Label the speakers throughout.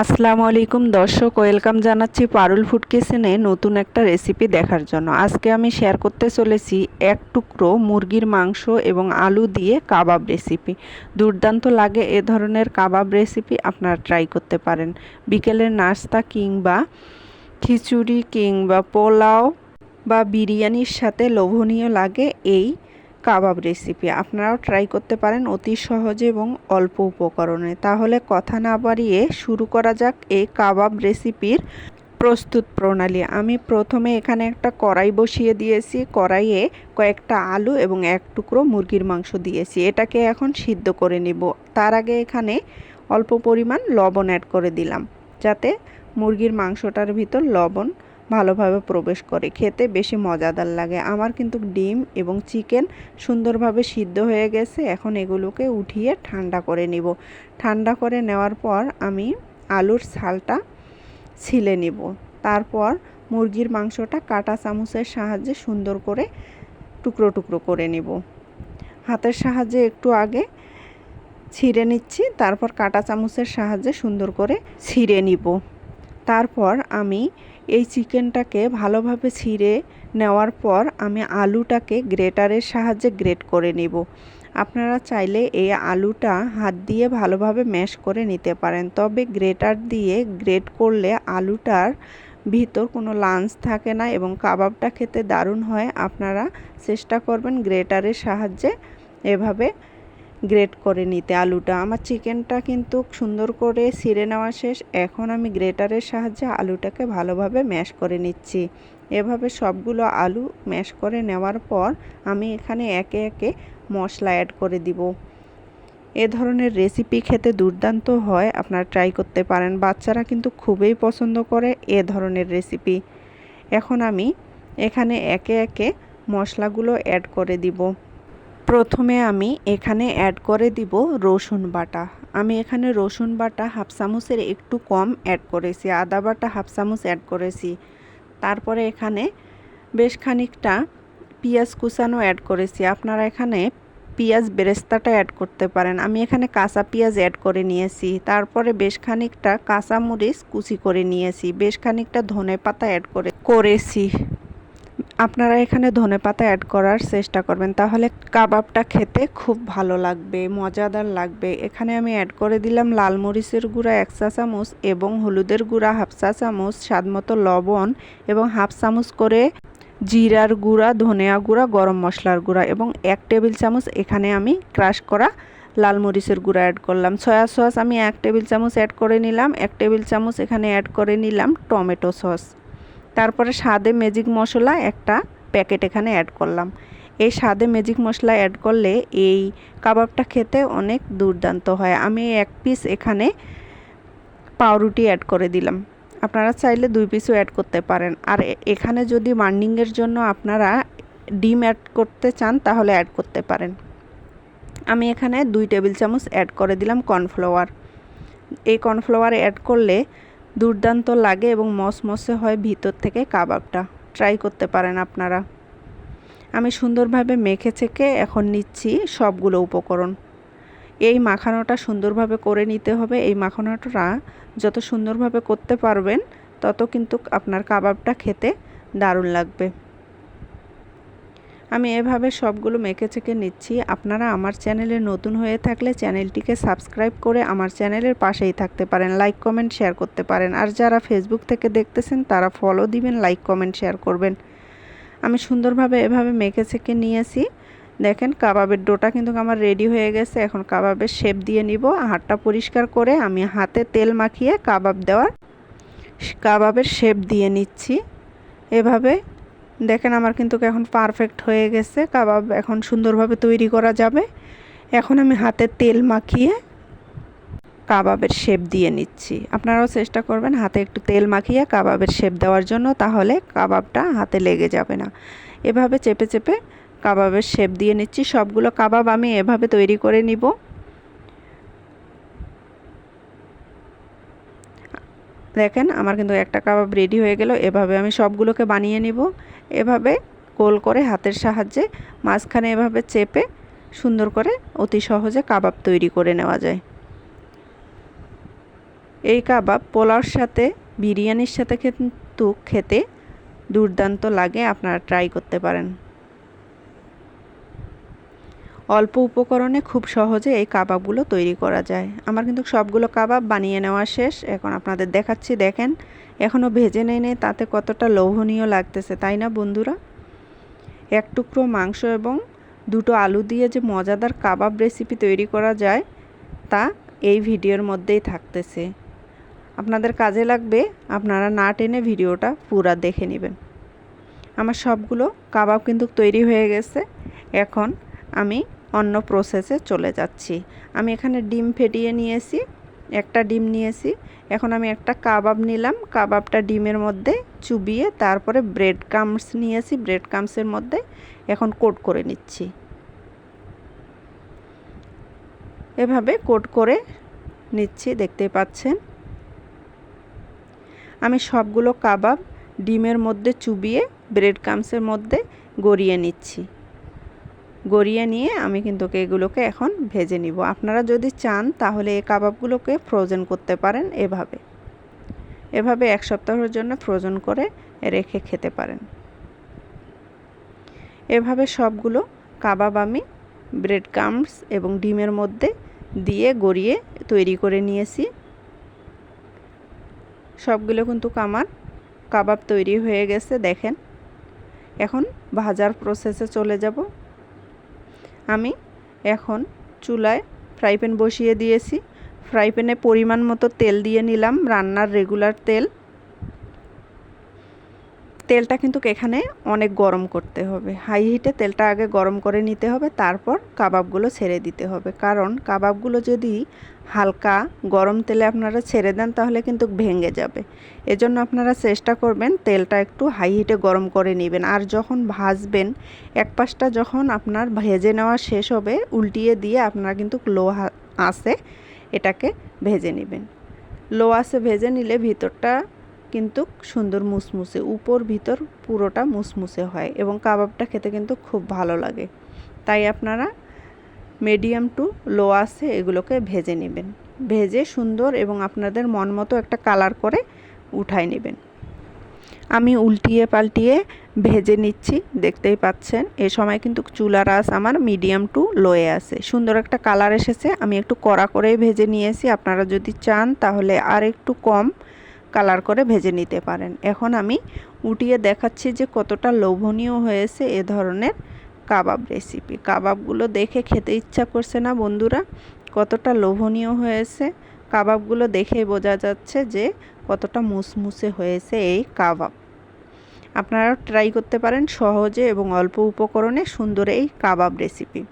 Speaker 1: আসসালামু আলাইকুম দর্শক, ওয়েলকাম জানাচ্ছি পারুল ফুড কিচেনে নতুন একটা রেসিপি দেখার জন্য। আজকে আমি শেয়ার করতে চলেছি এক টুকরো মুরগির মাংস এবং আলু দিয়ে কাবাব রেসিপি। দুর্দান্ত লাগে এ ধরনের কাবাব রেসিপি, আপনারা ট্রাই করতে পারেন। বিকেলের নাস্তা কিংবা খিচুড়ি কিংবা পোলাও বা বিরিয়ানির সাথে লোভনীয় লাগে এই কাবাব রেসিপি আপনারাও ট্রাই করতে পারেন অতি সহজে এবং অল্প উপকরণে। তাহলে কথা না বাড়িয়ে শুরু করা যাক এই কাবাব রেসিপির প্রস্তুত প্রণালী। আমি প্রথমে এখানে একটা কড়াই বসিয়ে দিয়েছি। কড়াইয়ে কয়েকটা আলু এবং এক টুকরো মুরগির মাংস দিয়েছি। এটাকে এখন সিদ্ধ করে নিব। তার আগে এখানে অল্প পরিমাণ লবণ অ্যাড করে দিলাম। যাতে মুরগির মাংসটার ভিতর লবণ ভালোভাবে প্রবেশ করে। খেতে বেশি মজাদার লাগে। আমার কিন্তু ডিম এবং চিকেন সুন্দরভাবে সিদ্ধ হয়ে গেছে। এখন এগুলোকে উঠিয়ে ঠান্ডা করে নিব। ঠান্ডা করে নেওয়ার পর আমি আলুর ছালটা ছিলে নিব। তারপর মুরগির মাংসটা কাটা চামচের সাহায্যে সুন্দর করে টুকরো টুকরো করে নিব। হাতের সাহায্যে একটু আগে ছিঁড়ে নিচ্ছি। তারপর কাটা চামচের সাহায্যে সুন্দর করে ছিঁড়ে নিব। তারপর আমি এই চিকেনটাকে ভালোভাবে ছিঁড়ে নেওয়ার পর আমি আলুটাকে গ্রেটারের সাহায্যে গ্রেট করে নিব। আপনারা চাইলে এই আলুটা হাত দিয়ে ভালোভাবে ম্যাশ করে নিতে পারেন। তবে গ্রেটার দিয়ে গ্রেট করলে আলুটার ভিতর কোনো লাঞ্চ থাকে না এবং কাবাবটা খেতে দারুণ হয়। আপনারা চেষ্টা করবেন গ্রেটারের সাহায্যে এভাবে গ্রেট করে নিতে। আলুটা, আমার চিকেনটা কিন্তু সুন্দর করে ছিঁড়ে নেওয়া শেষ। এখন আমি গ্রেটারের সাহায্যে আলুটাকে ভালোভাবে ম্যাশ করে নিচ্ছি। এভাবে সবগুলো আলু ম্যাশ করে নেওয়ার পর আমি এখানে একে একে মশলা অ্যাড করে দিব। এ ধরনের রেসিপি খেতে দুর্দান্ত হয়, আপনারা ট্রাই করতে পারেন। বাচ্চারা কিন্তু খুবই পছন্দ করে এ ধরনের রেসিপি এখন আমি এখানে একে একে মশলাগুলো অ্যাড করে দিব। প্রথমে আমি এখানে অ্যাড করে দিব রসুন বাটা। আমি এখানে রসুন বাটা হাফ চামচের একটু কম অ্যাড করেছি, আদা বাটা হাফ চামচ অ্যাড করেছি। তারপরে এখানে বেশ খানিকটা পেঁয়াজ কুচানো অ্যাড করেছি। আপনারা এখানে পেঁয়াজ বেরেস্তাটা অ্যাড করতে পারেন। আমি এখানে কাঁচা পেঁয়াজ অ্যাড করে নিয়েছি। তারপরে বেশ খানিকটা কাঁচা মরিচ কুচি করে নিয়েছি। বেশ খানিকটা ধনে পাতা অ্যাড করে করেছি। আপনারা এখানে ধনে পাতা অ্যাড করার চেষ্টা করবেন। তাহলে কাবাবটা খেতে খুব ভালো লাগবে, মজাদার লাগবে। এখানে আমি অ্যাড করে দিলাম লাল মরিচের গুঁড়া এক চা চামচ এবং হলুদের গুঁড়া হাফ চা চামচ, স্বাদ মতো লবণ এবং হাফ চামচ করে জিরার গুঁড়া, ধনিয়া গুঁড়া, গরম মশলার গুঁড়া এবং এক টেবিল চামচ এখানে আমি ক্রাশ করা লাল মরিচের গুঁড়া অ্যাড করলাম। সয়া সস আমি এক টেবিল চামচ অ্যাড করে নিলাম, এক টেবিল চামচ এখানে অ্যাড করে নিলাম টমেটো সস। তারপরে স্বাদে ম্যাজিক মশলা একটা প্যাকেট এখানে অ্যাড করলাম। এই স্বাদে ম্যাজিক মশলা অ্যাড করলে এই কাবাবটা খেতে অনেক দুর্দান্ত হয়। আমি এক পিস এখানে পাউরুটি অ্যাড করে দিলাম। আপনারা চাইলে দুই পিসও অ্যাড করতে পারেন। আর এখানে যদি বার্নিংয়ের জন্য আপনারা ডিম অ্যাড করতে চান, তাহলে অ্যাড করতে পারেন। আমি এখানে দুই টেবিল চামচ অ্যাড করে দিলাম কর্নফ্লাওয়ার এই কর্নফ্লাওয়ার অ্যাড করলে দুর্দান্ত লাগে এবং মসমসে হয় ভিতর থেকে কাবাবটা। ট্রাই করতে পারেন আপনারা। আমি সুন্দরভাবে মেখে থেকে এখন নিচ্ছি সবগুলো উপকরণ। এই মাখানোটা সুন্দরভাবে করে নিতে হবে। এই মাখানোটা যত সুন্দরভাবে করতে পারবেন, তত কিন্তু আপনার কাবাবটা খেতে দারুণ লাগবে। আমি এভাবে সবগুলো মেখে চেকে নিচ্ছি। আপনারা আমার চ্যানেলে নতুন হয়ে থাকলে চ্যানেলটিকে সাবস্ক্রাইব করে আমার চ্যানেলের পাশেই থাকতে পারেন। লাইক, কমেন্ট, শেয়ার করতে পারেন। আর যারা ফেসবুক থেকে দেখতেছেন, তারা ফলো দিবেন লাইক কমেন্ট শেয়ার করবেন। আমি সুন্দরভাবে এভাবে মেখে চেকে নিয়েছি। দেখেন, কাবাবের ডোটা কিন্তু আমার রেডি হয়ে গেছে। এখন কাবাবের শেপ দিয়ে নিব। হাতটা পরিষ্কার করে আমি হাতে তেল মাখিয়ে কাবাব দেওয়ার কাবাবের শেপ দিয়ে নিচ্ছি। এভাবে দেখেন আমার কিন্তু এখন পারফেক্ট হয়ে গেছে। কাবাব এখন সুন্দরভাবে তৈরি করা যাবে। এখন আমি হাতে তেল মাখিয়ে কাবাবের শেপ দিয়ে নিচ্ছি। আপনারাও চেষ্টা করবেন হাতে একটু তেল মাখিয়ে কাবাবের শেপ দেওয়ার জন্য, তাহলে কাবাবটা হাতে লেগে যাবে না। এভাবে চেপে চেপে কাবাবের শেপ দিয়ে নিচ্ছি। সবগুলো কাবাব আমি এভাবে তৈরি করে নিব। দেখেন আমার কিন্তু একটা কাবাব রেডি হয়ে গেল। এভাবে আমি সবগুলোকে বানিয়ে নিব। এভাবে গোল করে হাতের সাহায্যে মাঝখানে এভাবে চেপে সুন্দর করে অতি সহজে কাবাব তৈরি করে নেওয়া যায়। এই কাবাব পোলাওর সাথে, বিরিয়ানির সাথে কিন্তু খেতে দুর্দান্ত লাগে, আপনারা ট্রাই করতে পারেন। অল্প উপকরণে খুব সহজে এই কাবাবগুলো তৈরি করা যায়। আমার কিন্তু সবগুলো কাবাব বানিয়ে নেওয়া শেষ। এখন আপনাদের দেখাচ্ছি, দেখেন। এখনও ভেজে নেই নেই, তাতে কতটা লোভনীয় লাগতেছে, তাই না বন্ধুরা? এক টুকরো মাংস এবং দুটো আলু দিয়ে যে মজাদার কাবাব রেসিপি তৈরি করা যায়, তা এই ভিডিওর মধ্যেই থাকতেছে। আপনাদের কাজে লাগবে, আপনারা না টেনে ভিডিওটা পুরা দেখে নেবেন। আমার সবগুলো কাবাব কিন্তু তৈরি হয়ে গেছে। এখন আমি অন্য প্রসেসে চলে যাচ্ছি। আমি এখানে ডিম ফেটিয়ে নিয়েছি, একটা ডিম নিয়েছি। এখন আমি একটা কাবাব নিলাম। কাবাবটা ডিমের মধ্যে চুবিয়ে তারপরে ব্রেড কামস নিয়েছি। ব্রেড কামসের মধ্যে এখন কোট করে নিচ্ছি। এভাবে কোট করে নিচ্ছি, দেখতে পাচ্ছেন? আমি সবগুলো কাবাব ডিমের মধ্যে চুবিয়ে ব্রেড কামসের মধ্যে গড়িয়ে নিচ্ছি। গড়িয়ে নিয়ে আমি কিন্তু এগুলোকে এখন ভেজে নিব। আপনারা যদি চান তাহলে এই কাবাবগুলোকে ফ্রোজেন করতে পারেন এভাবে। এভাবে এক সপ্তাহের জন্য ফ্রোজেন করে রেখে খেতে পারেন। এভাবে সবগুলো কাবাব আমি ব্রেড কামস এবং ডিমের মধ্যে দিয়ে গড়িয়ে তৈরি করে নিয়েছি। সবগুলো কিন্তু আমার কাবাব তৈরি হয়ে গেছে, দেখেন। এখন ভাজার প্রসেসে চলে যাব। আমি এখন চুলায় ফ্রাই প্যান বসিয়ে দিয়েছি। ফ্রাই প্যানে পরিমাণ মতো তেল দিয়ে নিলাম। রান্নার রেগুলার তেল। তেলটা কিন্তু এখানে অনেক গরম করতে হবে। হাই হিটে তেলটা আগে গরম করে নিতে হবে, তারপর কাবাবগুলো ছেড়ে দিতে হবে। কারণ কাবাবগুলো যদি হালকা গরম তেলে আপনারা ছেড়ে দেন, তাহলে কিন্তু ভেঙে যাবে। এজন্য আপনারা চেষ্টা করবেন তেলটা একটু হাই হিটে গরম করে নেবেন। আর যখন ভাজবেন এক পাশটা যখন আপনার ভেজে নেওয়া শেষ হবে, উল্টিয়ে দিয়ে আপনারা কিন্তু লো আসে এটাকে ভেজে নেবেন। লো আসে ভেজে নিলে ভিতরটা কিন্তু সুন্দর মুসমুসে, উপর ভিতর পুরোটা মুসমুসে হয় এবং কাবাবটা খেতে কিন্তু খুব ভালো লাগে। তাই আপনারা মিডিয়াম টু লো আসে এগুলোকে ভেজে নেবেন। ভেজে সুন্দর এবং আপনাদের মন মতো একটা কালার করে উঠাই নেবেন। আমি উল্টিয়ে পাল্টিয়ে ভেজে নিচ্ছি, দেখতেই পাচ্ছেন। এ সময় কিন্তু চুলার আস আমার মিডিয়াম টু লোয়ে আছে। সুন্দর একটা কালার এসেছে, আমি একটু কড়া করেই ভেজে নিয়েছি। আপনারা যদি চান তাহলে আর একটু কম কালার করে ভেজে নিতে পারেন। এখন আমি উঠিয়ে দেখাচ্ছি যে কতটা লোভনীয় হয়েছে এ ধরনের কাবাব রেসিপি কাবাবগুলো দেখে খেতে ইচ্ছা করছে না বন্ধুরা। কতটা লোভনীয় হয়েছে। কাবাবগুলো দেখেই বোঝা যাচ্ছে যে কতটা মুসমুসে হয়েছে এই কাবাব। আপনারা ট্রাই করতে পারেন সহজে এবং অল্প উপকরণে সুন্দর এই কাবাব রেসিপি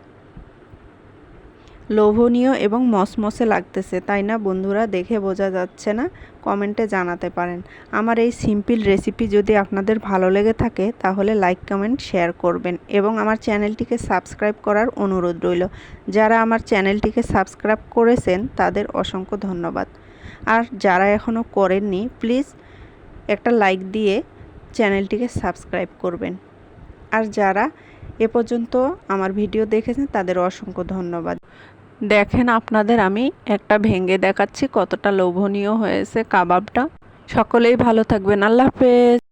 Speaker 1: লোভনীয় এবং মসমসে লাগতেছে, তাই না বন্ধুরা? দেখে বোঝা যাচ্ছে না? কমেন্টে জানাতে পারেন। আমার এই সিম্পল রেসিপি যদি আপনাদের ভালো লেগে থাকে, তাহলে লাইক, কমেন্ট, শেয়ার করবেন এবং আমার চ্যানেলটিকে সাবস্ক্রাইব করার অনুরোধ রইল। যারা আমার চ্যানেলটিকে সাবস্ক্রাইব করেছেন, তাদের অসংখ্য ধন্যবাদ। আর যারা এখনও করেননি, প্লিজ একটা লাইক দিয়ে চ্যানেলটিকে সাবস্ক্রাইব করবেন। আর যারা এ পর্যন্ত আমার ভিডিও দেখেছেন, তাদের অসংখ্য ধন্যবাদ। দেখেন আপনাদের, আমি একটা ভেঙে দেখাচ্ছি কতটা লোভনীয় হয়েছে কাবাবটা। সকলেই ভালো থাকবেন। আল্লাহ হাফেজ।